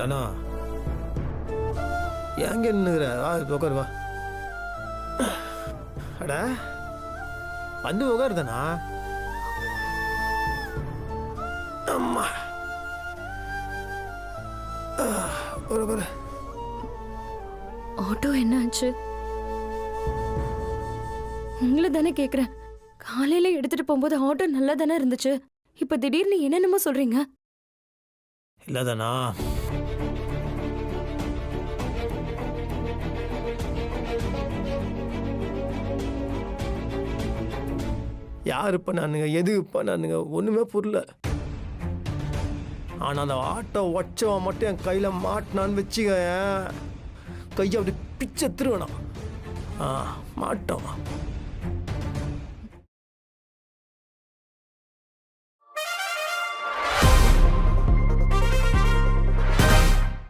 தானா எங்க நின்னுக்குற? வா உட்காரு வா. அட வந்து உட்காரு தானா அம்மா ஆட்டோ என்ன ஆச்சு உங்களை தானே கேக்குறேன். காலையில எடுத்துட்டு போகும்போது ஆட்டோ நல்லா தானே இருந்துச்சு. இப்ப திடீர்னு என்னென்னமோ சொல்றீங்க. இல்லாதானா? யாரு பண்ணானுங்க எது பண்ணானுங்க ஒண்ணுமே புரியல. ஆனா அந்த ஆட்டோ ஒச்சவன் மட்டும் என் கையில மாட்டினான்னு வச்சுக்க கையை அப்படி பிச்சை திருவனா ஆ மாட்டோம்.